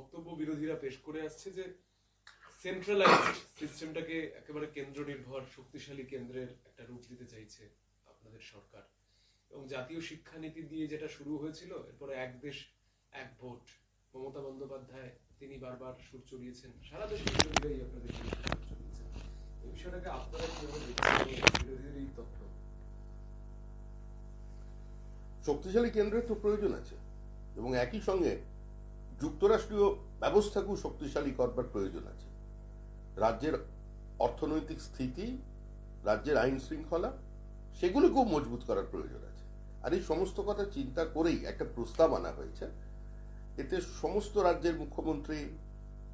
বক্তব্য বিরোধীরা পেশ করে আসছে যে সেন্ট্রালাইজড সিস্টেমটাকে একেবারে কেন্দ্র নির্ভর শক্তিশালী কেন্দ্রের একটা রূপ দিতে চাইছে আপনাদের সরকার। এবং জাতীয় শিক্ষানীতি দিয়ে যেটা শুরু হয়েছিল, এরপরে এক দেশ, এক ভোট। মমতা বন্দ্যোপাধ্যায়, তিনি বারবার সুর চড়িয়েছেন। সারা দেশের বিরোধীরাই আপনাদের সুর চড়িয়েছেন। এই বিষয়টাকে আপনারা কীভাবে দেখছেন? বিরোধীদের এই তথ্য। শক্তিশালী কেন্দ্রের তো প্রয়োজন আছে। এবং একই সঙ্গে যুক্তরাষ্ট্রীয় ব্যবস্থাকেও শক্তিশালী করবার প্রয়োজন আছে। রাজ্যের অর্থনৈতিক স্থিতি, রাজ্যের আইন শৃঙ্খলা, সেগুলোকেও মজবুত করার প্রয়োজন আছে। আর এই সমস্ত কথা চিন্তা করেই একটা প্রস্তাব আনা হয়েছে। এতে সমস্ত রাজ্যের মুখ্যমন্ত্রী,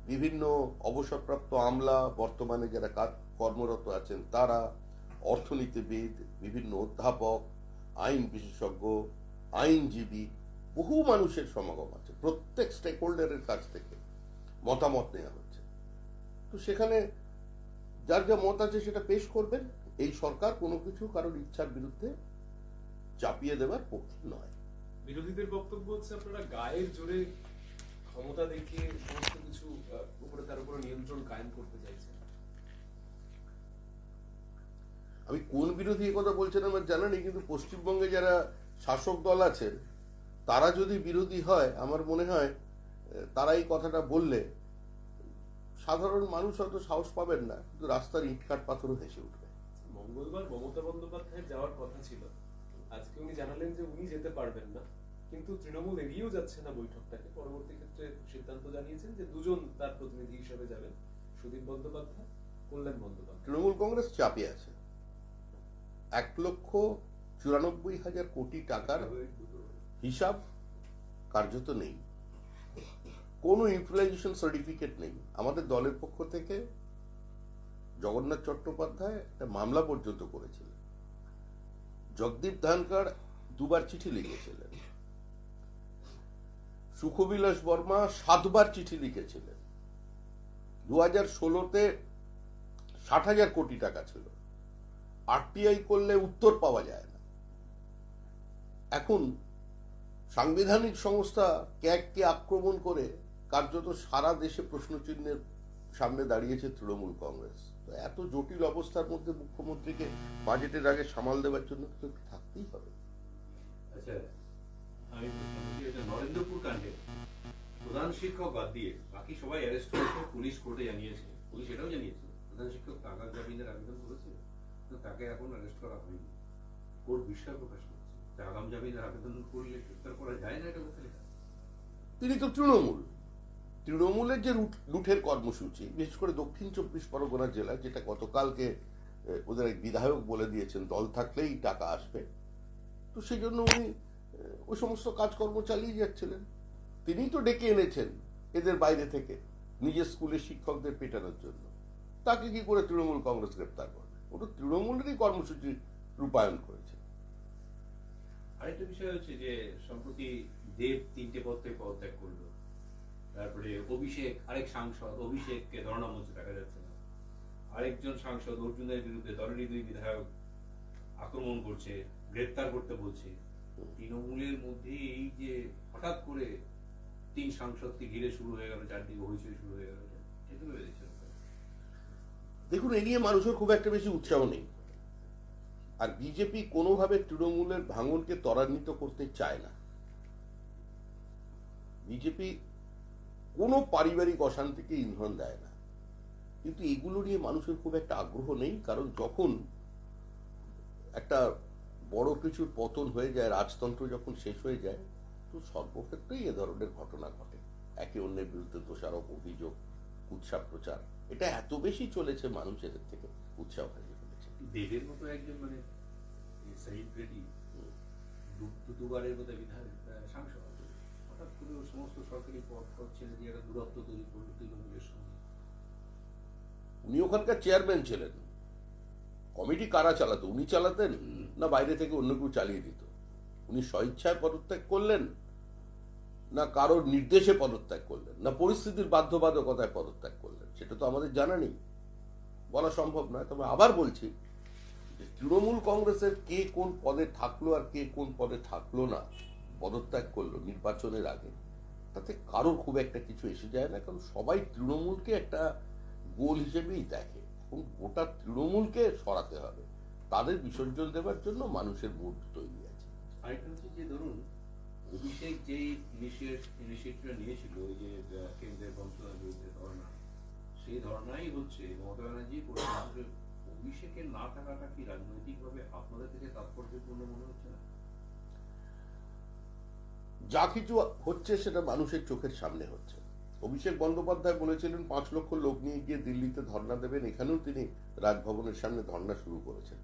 বিভিন্ন অবসরপ্রাপ্ত আমলা, বর্তমানে যারা কাজ কর্মরত আছেন তারা, অর্থনীতিবিদ, বিভিন্ন অধ্যাপক, আইন বিশেষজ্ঞ, আইনজীবী বহু মানুষের সমাগম আছে প্রত্যেক স্টেক হোল্ডারের কাছ থেকে মতামত নেওয়া হচ্ছে। তো সেখানে যার যা মত আছে সেটা পেশ করবেন। এই সরকার কোনো কিছু কারোর ইচ্ছার বিরুদ্ধে চাপিয়ে দেওয়ার পক্ষে নয়। বিরোধীদের বক্তব্য হচ্ছে আপনারা গায়ের জোরে ক্ষমতা দেখিয়ে সমস্ত কিছু উপরে তার উপরে নিয়ন্ত্রণ কায়েম করতে চাইছেন। আমি কোন বিরোধী কথা বলছেন আমার জানা নেই কিন্তু পশ্চিমবঙ্গে যারা শাসক দল আছেন তারা যদি বিরোধী হয় আমার মনে হয় তারা এই কথাটা বললে সাধারণ মানুষ হয়তো সাহস পাবেন না কিন্তু রাস্তার ইটকাট পাথরও হেসে উঠবে। মঙ্গলবার মমতা বন্দ্যোপাধ্যায় যাওয়ার কথা ছিল। আজকে উনি জানালেন যে উনি যেতে পারবেন না কিন্তু তৃণমূল এগিয়েও যাচ্ছে না বৈঠকটাকে। পরবর্তী ক্ষেত্রে সিদ্ধান্ত জানিয়েছেন যে দুজন তার প্রতিনিধি হিসেবে যাবেন সুদীপ বন্দ্যোপাধ্যায় কল্যাণ বন্দ্যোপাধ্যায়। তৃণমূল কংগ্রেস চাপে আছে। এক লক্ষ চুরানব্বই হাজার কোটি টাকার হিসাব কার্যত নেই। কোনো ইউটিলাইজেশন সার্টিফিকেট নেই। আমাদের দলের পক্ষ থেকে জগন্নাথ চট্টোপাধ্যায় একটা মামলা পর্যন্ত করেছিলেন। জগদীপ ধানকার দুবার চিঠি লিখেছিলেন। সুখবিলাস বর্মা সাতবার চিঠি লিখেছিলেন। দু হাজার ষোলোতে ষাট হাজার কোটি টাকা ছিল। আরটিআই করলে উত্তর পাওয়া যায় না। এখন সাংবিধানিক সংস্থা ক্যাগকে আক্রমণ করে কার্যত সারা দেশে প্রশ্নচিহ্নের সামনে দাঁড়িয়েছে তৃণমূল কংগ্রেস। তো এত জটিল অবস্থার মধ্যে মুখ্যমন্ত্রীকে বাজেটের আগে সামাল দেওয়ার জন্য তো থাকতেই হবে। আচ্ছা নরেন্দ্রপুর কাণ্ডে। প্রধান শিক্ষক বাদ দিয়ে বাকি সবাই অ্যারেস্ট হয়েছে পুলিশ কোর্টে জানিয়েছে। পুলিশ এটাও জানিয়েছে, প্রধান শিক্ষক আগাম জামিনের আবেদন করেছে তাকে এখন অ্যারেস্ট করা হয়নি। কোর্ট বিস্ময় প্রকাশ তিনি তো তৃণমূল। তৃণমূলের যে লুঠের কর্মসূচি, বিশেষ করে দক্ষিণ চব্বিশ পরগনা জেলা, যেটা গতকালকে ওদের এক বিধায়ক বলে দিয়েছেন, দল থাকলেই টাকা আসবে। তো সেই জন্য উনি ওই সমস্ত কাজকর্ম চালিয়ে যাচ্ছিলেন। তিনিই তো ডেকে এনেছেন এদের বাইরে থেকে, নিজের স্কুলের শিক্ষকদের পেটানোর জন্য। তাকে কি করে তৃণমূল কংগ্রেস গ্রেপ্তার করবে? ওটা তৃণমূলেরই কর্মসূচি রূপায়ণ করেছে। আরেকটা বিষয় হচ্ছে যে, সম্প্রতি দেব তিনটে পদ থেকে পদত্যাগ করল। তারপরে অভিষেক, আরেক সাংসদ, অভিষেককে ধর্ণা মঞ্চে দেখা যাচ্ছে না। আরেকজন সাংসদ অর্জুনের বিরুদ্ধে দলেরই দুই বিধায়ক আক্রমণ করছে, গ্রেপ্তার করতে বলছে। তৃণমূলের মধ্যে এই যে হঠাৎ করে তিন সাংসদকে ঘিরে শুরু হয়ে গেল, চারদিকে হইচই শুরু হয়ে গেল দেখুন, এ নিয়ে মানুষের খুব একটা বেশি উৎসাহ নেই। আর বিজেপি কোনোভাবে তৃণমূলের ভাঙনকে ত্বরান্বিত করতে চায় না। বিজেপি কোনো পারিবারিক অশান্তিকে ইন্ধন দেয় না। কিন্তু এগুলো নিয়ে মানুষের খুব একটা আগ্রহ নেই, কারণ যখন একটা বড় কিছুর পতন হয়ে যায়, রাজতন্ত্র যখন শেষ হয়ে যায়, তো সর্বক্ষেত্রেই এ ধরনের ঘটনা ঘটে। একে অন্যের বিরুদ্ধে দোষারোপ, অভিযোগ উৎসাহ প্রচার। এটা এত বেশি চলেছে মানুষের থেকে উৎসাহ হারিয়ে ফেলেছে। দেবের মতো একজন মানে দূরত্ব তৈরি উনি ওখানকার চেয়ারম্যান ছিলেন। কমিটি কারা চালাতো? উনি চালাতেন না বাইরে থেকে অন্য কেউ চালিয়ে দিত? উনি স্বইচ্ছায় পদত্যাগ করলেন না কারোর নির্দেশে পদত্যাগ করলেন? না পরিস্থিতির বাধ্যবাধকতায় পদত্যাগ করলেন? সেটা তো আমাদের জানা নেই। বলা সম্ভব নয়। তবে আবার বলছি তৃণমূল কংগ্রেসের কে কোন পদে থাকল আর কে কোন পদে থাকল না, পদত্যাগ করল নির্বাচনের আগে, তাতে কারোর খুব একটা কিছু এসে যায় না, কারণ সবাই তৃণমূলকে একটা গোল হিসেবেই দেখে এবং গোটা তৃণমূলকে সরাতে হবে, তাদের বিসর্জন দেওয়ার জন্য মানুষের মুড তৈরি আছে। আরেকটা হচ্ছে যে ধরুন, অভিষেক যেই ইনিশিয়েটিভটা নিয়েছিল, ওই যে কেন্দ্রের বঞ্চনার বিরুদ্ধে ধর্ণা, সেই ধর্ণাই হচ্ছে মমতা ব্যানার্জি অভিষেকের না থাকাটা কি রাজনৈতিকভাবে আপনাদের থেকে তাৎপর্যপূর্ণ মনে হচ্ছে না? যা কিছু হচ্ছে সেটা মানুষের চোখের সামনে হচ্ছে। অভিষেক বন্দ্যোপাধ্যায় বলেছিলেন, পাঁচ লক্ষ লোক নিয়ে গিয়ে দিল্লিতে ধর্ণা দেবেন, এখানেও তিনি রাজভবনের সামনে ধর্ণা শুরু করেছেন।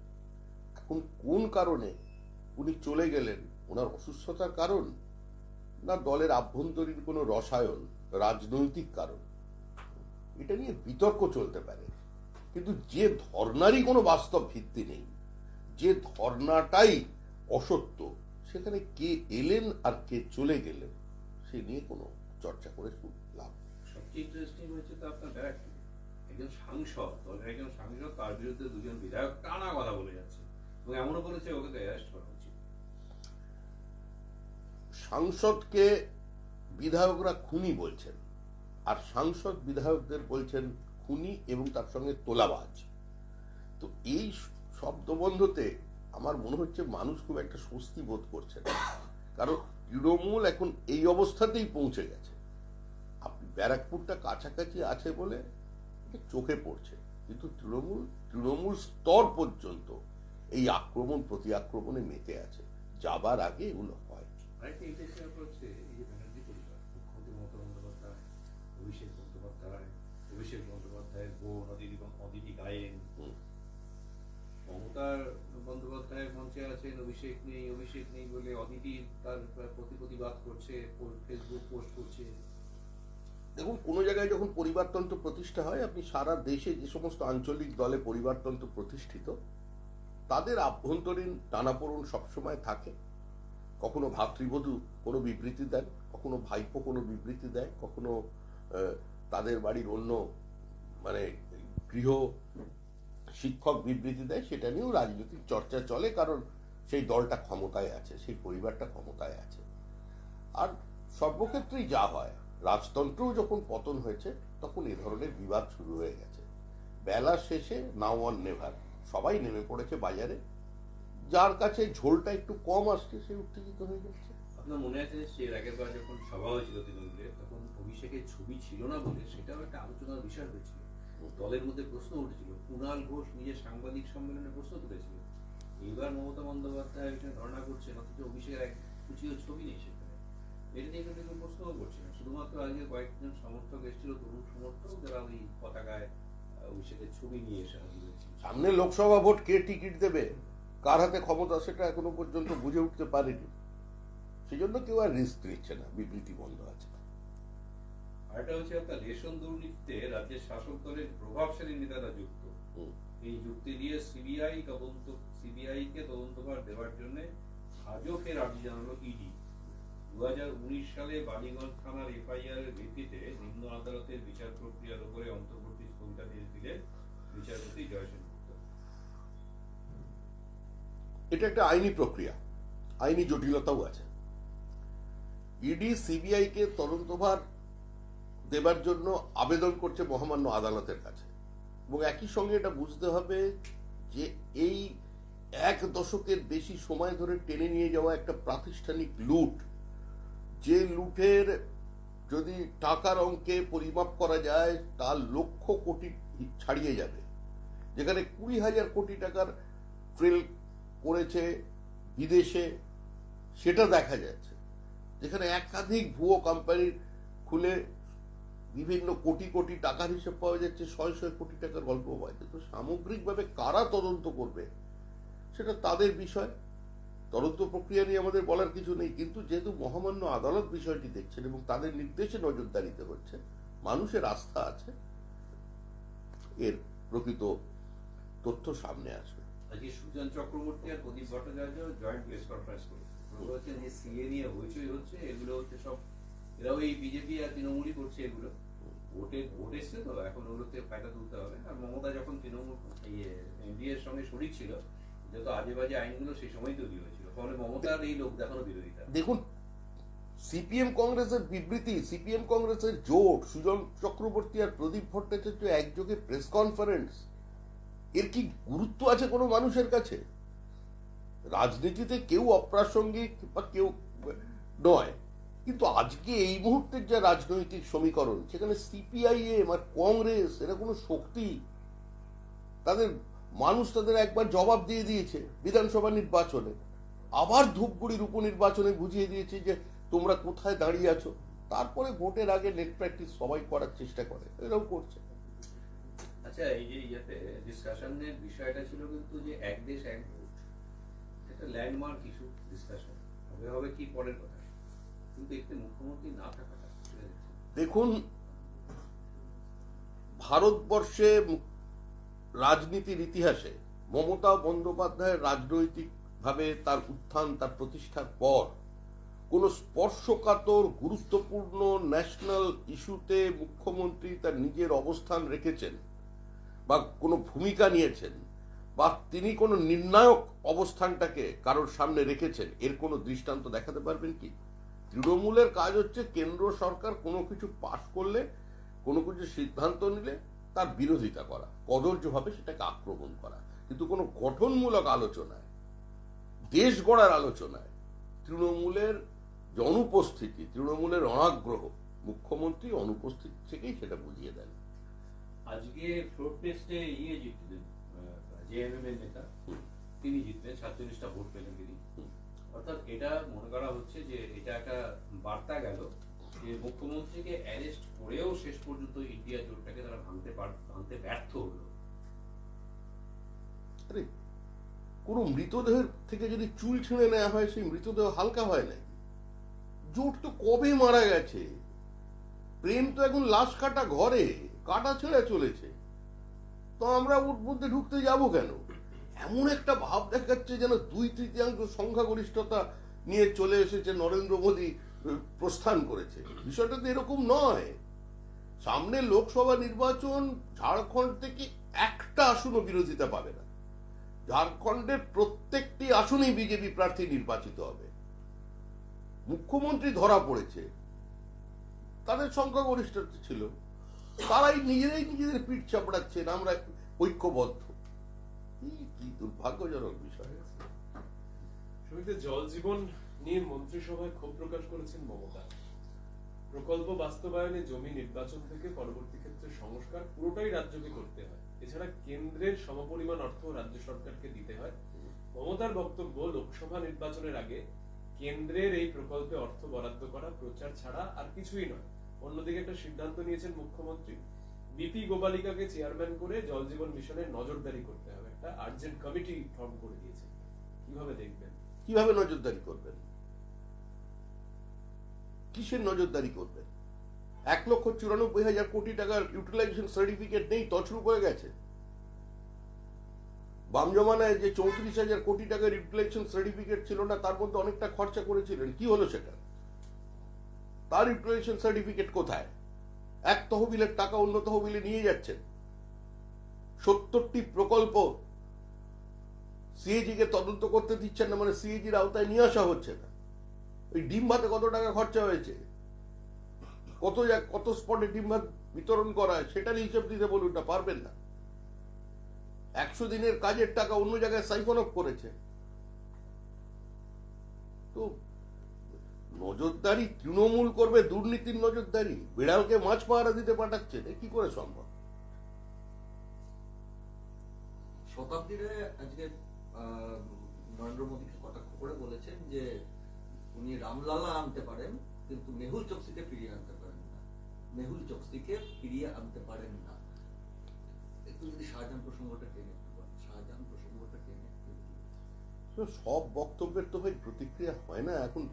এখন কোন কারণে উনি চলে গেলেন? ওনার অসুস্থতার কারণ? না দলের আভ্যন্তরীণ কোনো রসায়ন, রাজনৈতিক কারণ? এটা নিয়ে বিতর্ক চলতে পারে। কিন্তু যে ধর্নারই কোনো বাস্তব ভিত্তি নেই যে ধর্নাটাই অসত্য সেখানে কে এলেন আর কে চলে গেলেন সে নিয়ে কোনো চর্চা করে লাভ সবচেয়ে ইন্টারেস্টিং হয়েছে তো আপনার ব্যারাকপুর একজন সাংসদ দলের একজন সাংসদ তার বিরুদ্ধে দুজন বিধায়ক টানা কথা বলে যাচ্ছে এবং এমনও বলেছে ওকে তো অ্যারেস্ট করা উচিত। সাংসদকে বিধায়করা খুনি বলছেন আর সাংসদ বিধায়কদের বলছেন খুনি এবং তার সঙ্গে তোলাবাজ। তো এই শব্দবন্ধতে আমার মনে হচ্ছে মানুষ খুব একটা স্বস্তি বোধ করছে না। কারণ তৃণমূল এখন এই অবস্থাতেই পৌঁছে গেছে। আপনি ব্যারাকপুরটা কাছাকাছি আছে বলে চোখে পড়ছে। কিন্তু তৃণমূল তৃণমূল স্তর পর্যন্ত এই আক্রমণ, প্রতি আক্রমণে মেতে আছে। যাবার আগে এগুলো হয়। অভিষেক বন্দ্যোপাধ্যায়, অভিষেক বন্দ্যোপাধ্যায়ের বোন অদিতি গায়েন মমতার বন্দ্যোপাধ্যায়ের মঞ্চে আছেন অভিষেক নেই অভিষেক নেই বলে অদিতি তার প্রতি প্রতিবাদ করছে ফেসবুক পোস্ট করছে। দেখুন কোনো জায়গায় যখন পরিবারতন্ত্র প্রতিষ্ঠা হয় আপনি সারা দেশে যে সমস্ত আঞ্চলিক দলে পরিবারতন্ত্র প্রতিষ্ঠিত তাদের আভ্যন্তরীণ টানাপোড়ন সবসময় থাকে। কখনো ভাতৃবধূ কোনো বিবৃতি দেন কখনো ভাইপো কোনো বিবৃতি দেয় কখনো তাদের বাড়ির অন্য মানে গৃহ শিক্ষক বিবৃতি দেয়, সেটা নিয়েও রাজনৈতিক চর্চা চলে, কারণ সেই দলটা ক্ষমতায় আছে, সেই পরিবারটা ক্ষমতায় আছে। আর সর্বক্ষেত্রেই যা হয়, রাজতন্ত্রও যখন পতন হয়েছে, তখন এ ধরনের বিবাদ শুরু হয়ে গেছে। বেলা শেষে, নাও অন নেভার, সবাই নেমে পড়েছে বাজারে। যার কাছে ঝোলটা একটু কম আসছে, সে উত্তেজিত হয়ে যাচ্ছে। আপনার মনে আছে সেই আগের বার যখন সভা হয়েছিল তৃণমূলে, তখন অভিষেকের ছবি ছিল না বলে সেটাও একটা আলোচনার বিষয় হয়েছিল? দলের মধ্যে প্রশ্ন উঠেছিল। কুণাল ঘোষ নিজের সাংবাদিক সম্মেলনে প্রশ্ন তুলেছিল। এইবার মমতা বন্দ্যোপাধ্যায় এখানে ধর্ণা করছেন, অথচ অভিষেকের এক কুচিও ছবি নেই সেখানে। এটা নিয়ে কিন্তু কেউ করছে না। শুধুমাত্র আজকে কয়েকজন সমর্থক এসেছিল, তরুণ সমর্থক যারা ওই পতাকায় অভিষেকের ছবি নিয়ে এসে সামনে লোকসভা ভোট, কে টিকিট দেবে? কার হাতে ক্ষমতা সেটা এখনও পর্যন্ত বুঝে উঠতে পারেনি। সেই জন্য কেউ আর রিস্ক নিচ্ছে না। বিবৃতি বন্ধ আছে। আরেকটা হচ্ছে আপনার রেশন দুর্নীতিতে রাজ্যের শাসক দলের প্রভাবশালী নেতারা যুক্ত। এই যুক্তি দিয়ে সিবিআই তদন্ত সিবিআই কে তদন্তভার দেওয়ার জন্য আজও ফের আর্জি জানালো ইডি দু হাজার উনিশ সালে বালিগঞ্জ থানার এফআইআর এর ভিত্তিতে নিম্ন আদালতের বিচার প্রক্রিয়ার উপরে অন্তর্বর্তী স্থগিতাদেশ দিলেন বিচারপতি জয়সেন এটা একটা আইনি প্রক্রিয়া। আইনি জটিলতাও আছে। ইডি সিবিআই কে তদন্তভার দেবার জন্য আবেদন করছে মহামান্য আদালতের কাছে। এবং একই সঙ্গে এটা বুঝতে হবে যে এই এক দশকের বেশি সময় ধরে টেনে নিয়ে যাওয়া একটা প্রাতিষ্ঠানিক লুট, যে লুটের যদি টাকার অঙ্কে পরিমাপ করা যায়, তা লক্ষ কোটি ছাড়িয়ে যাবে। যেখানে কুড়ি হাজার কোটি টাকার ট্রেল করেছে বিদেশে, সেটা দেখা যাচ্ছে। যেখানে একাধিক ভুয়ো কোম্পানি খুলে বিভিন্ন কোটি কোটি টাকার হিসেব পাওয়া যাচ্ছে, শয় শয় কোটি টাকার গল্প পাওয়া যাচ্ছে। সামগ্রিকভাবে কারা তদন্ত করবে, সেটা তাদের বিষয়। তদন্ত প্রক্রিয়া নিয়ে আমাদের বলার কিছু নেই, কিন্তু যেহেতু মহামান্য আদালত বিষয়টি দেখছেন এবং তাদের নির্দেশে নজরদারিতে হচ্ছে, মানুষের আস্থা আছে, এর প্রকৃত তথ্য সামনে আসবে। আজকে সুজন চক্রবর্তী আর Pradip Bhattacharya joint press conference যে সিএ নিয়ে হইচই হচ্ছে, এগুলো হচ্ছে সব, এরাও এই বিজেপি আর তৃণমূলই করছে এগুলো। ভোটে, ভোট এসছে তো, এখন ওগুলোতে ফায়দা তুলতে হবে। আর মমতা যখন তৃণমূল এনডিএ এর সঙ্গে শরিক ছিল যত আজে বাজে আইনগুলো সেই সময় তৈরি হয়েছিল। ফলে মমতার এই লোক দেখানো বিরোধিতা। দেখুন, সিপিএম কংগ্রেসের বিবৃতি, সিপিএম কংগ্রেসের জোট, সুজন চক্রবর্তী আর প্রদীপ ভট্টাচার্য একযোগে প্রেস কনফারেন্স। এর কি গুরুত্ব আছে কোনো মানুষের কাছে? রাজনীতিতে কেউ অপ্রাসঙ্গিক বা কেউ নয়। কিন্তু আজকে এই মুহূর্তের যা রাজনৈতিক সমীকরণ, সেখানে সিপিআইএম আর কংগ্রেস, এরা কোনো শক্তি, তাদের মানুষ তাদের একবার জবাব দিয়ে দিয়েছে বিধানসভা নির্বাচনে। আবার ধূপগুড়ির উপনির্বাচনে বুঝিয়ে দিয়েছে যে তোমরা কোথায় দাঁড়িয়ে আছো। তারপরে ভোটের আগে নেট প্র্যাকটিস সবাই করার চেষ্টা করে এরকম করছে। আচ্ছা এই যে ইয়েতে ডিসকাশনের বিষয়টা ছিল কিন্তু যে এক দেশ এক ভোট, এটা ল্যান্ডমার্ক ইস্যু ডিসকাশন হবে হবে কি পরের কথা? দেখুন, ভারতবর্ষে রাজনীতির ইতিহাসে মমতা বন্দ্যোপাধ্যায়ের রাজনৈতিকভাবে তার উত্থান, তার প্রতিষ্ঠার পর কোনো স্পর্শকাতর, গুরুত্বপূর্ণ ন্যাশনাল ইস্যুতে মুখ্যমন্ত্রী তার নিজের অবস্থান রেখেছেন বা কোনো ভূমিকা নিয়েছেন বা তিনি কোনো নির্ণায়ক অবস্থানটাকে কারোর সামনে রেখেছেন, এর কোনো দৃষ্টান্ত দেখাতে পারবেন কি? তৃণমূলের কাজ হচ্ছে কেন্দ্র সরকার কোনো কিছু পাশ করলে, কোনো কিছু সিদ্ধান্ত নিলে তার বিরোধিতা করা কদর্যভাবে সেটাকে আক্রমণ করা। কিন্তু কোনো গঠনমূলক আলোচনায়, দেশ গড়ার আলোচনায় তৃণমূলের অনুপস্থিতি তৃণমূলের অনাগ্রহ মুখ্যমন্ত্রী অনুপস্থিত থেকেই সেটা বুঝিয়ে দেন। আজকে ফ্লোর টেস্টে ইয়ে জিতলেন জেএমএম এর নেতা। তিনি জিতলেন, সাতচল্লিশটা ভোট পেলেন তিনি। অর্থাৎ এটা মনে করা হচ্ছে যে এটা একটা বার্তা গেল যে মুখ্যমন্ত্রীকে অ্যারেস্ট করেও শেষ পর্যন্ত ইন্ডিয়া জোটটাকে তারা ভাঙতে ভাঙতে ব্যর্থ হলো। আরে, কোনো মৃতদেহের থেকে যদি চুল ছিঁড়ে নেওয়া হয়, সেই মৃতদেহ হালকা হয় নাকি? জোট তো কবে মারা গেছে? প্রেম তো এখন লাশ কাটা ঘরে, কাটা ছেড়ে চলেছে। তো আমরা ওর মধ্যে ঢুকতে যাব কেন? এমন একটা ভাব দেখাচ্ছে যেন দুই তৃতীয়াংশ সংখ্যাগরিষ্ঠতা নিয়ে চলে এসেছে নরেন্দ্র মোদী প্রস্থান করেছে। বিষয়টা তো এরকম নয়। সামনে লোকসভা নির্বাচন ঝাড়খণ্ড থেকে একটা আসনও বিরোধিতা পাবে না। ঝাড়খণ্ডের প্রত্যেকটি আসনেই বিজেপি প্রার্থী নির্বাচিত হবে। মুখ্যমন্ত্রী ধরা পড়েছে। তাদের সংখ্যাগরিষ্ঠতা ছিল। তারাই নিজেরাই নিজেদের পিঠ চাপড়াচ্ছেন। আমরা ঐক্যবদ্ধ। কি- দুর্ভাগ্যজনক বিষয়। সমিতি জল জীবন নিয়ে মন্ত্রিসভায় ক্ষোভ প্রকাশ করেছেন মমতা। প্রকল্প বাস্তবায়নে জমি নির্বাচন থেকে পরবর্তী ক্ষেত্রে সংস্কার পুরোটাই রাজ্যকে করতে হয়। এছাড়া কেন্দ্রের সমপরিমাণ অর্থ রাজ্য সরকারকে দিতে হয়। মমতার বক্তব্য, লোকসভা নির্বাচনের আগে কেন্দ্রের এই প্রকল্পে অর্থ বরাদ্দ করা, প্রচার ছাড়া আর কিছুই নয়। অন্যদিকে একটা সিদ্ধান্ত নিয়েছেন মুখ্যমন্ত্রী। বিপি গোপালিকাকে চেয়ারম্যান করে জল জীবন মিশনের নজরদারি করতে হবে। আর্জেন্ট কমিটি ফর্ম করে দিয়েছে। কীভাবে দেখবেন? কীভাবে নজরদারি করবেন? কিসের নজরদারি করবেন? এক লক্ষ চুরানব্বই হাজার কোটি টাকার ইউটিলাইজেশন সার্টিফিকেট নেই হয়ে গেছে। বাম জমানায় যে চৌত্রিশ হাজার কোটি টাকার ইউটিলাইজেশন সার্টিফিকেট ছিল না, তার মধ্যে অনেকটা খরচা করেছিলেন। কি হলো সেটা? তার ইউটিলাইজেশন সার্টিফিকেট কোথায়? এক তহবিলের টাকা অন্য তহবিলে নিয়ে যাচ্ছেন। সত্তরটি প্রকল্প সিএজি কে তদন্ত করতে দিচ্ছেন না মানে সিএজির আওতায় নিয়ে আসা হচ্ছে না। ওই ডিম ভাতে কত টাকা খরচা হয়েছে? কত কত স্পটে ডিম ভাত বিতরণ করা হয় সেটার হিসেব দিতে বলুন না, পারবেন না। একশো দিনের কাজের টাকা অন্য জায়গায় সাইফন অফ করেছে। তো নজরদারি তৃণমূল করবে, দুর্নীতির নজরদারি, বিড়ালকে মাছ পাহারা দিতে পাঠাচ্ছে এ কি করে সম্ভব? শতাব্দীরে আজকে নরেন্দ্র মোদীকে কটাক্ষ করে বলেছেন যে উনি রামলালা আনতে পারেন, কিন্তু মেহুল চকসিকে ফিরিয়ে আনতে পারেন না। মেহুল চকসিকে ফিরিয়ে আনতে পারেন না। একটু যদি শাহজাহান প্রসঙ্গটা টেনে শাহজাহান প্রসঙ্গটা টেনে সব বক্তব্যের তো ভাই প্রতিক্রিয়া হয় না। এখন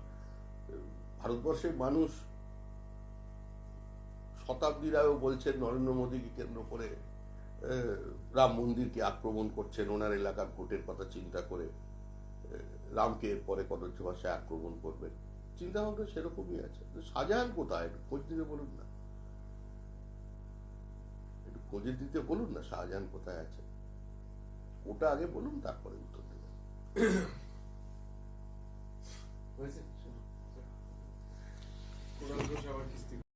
ভারতবর্ষের মানুষ শতাব্দীরাও বলছেন, নরেন্দ্র মোদীকে কেন্দ্র করে রাম মন্দিরকে আক্রমণ করছেন ওনার এলাকার ভোটের কথা চিন্তা করে রামকে এরপরে কদর্য ভাষায় আক্রমণ করবেন। চিন্তা ভাবনা সেরকমই আছে। শাহজাহান কোথায়? একটু খোঁজ দিতে বলুন না। একটু খোঁজে দিতে বলুন না শাহজাহান কোথায় আছে। ওটা আগে বলুন তারপরে উত্তর দেবেন। হয়েছে?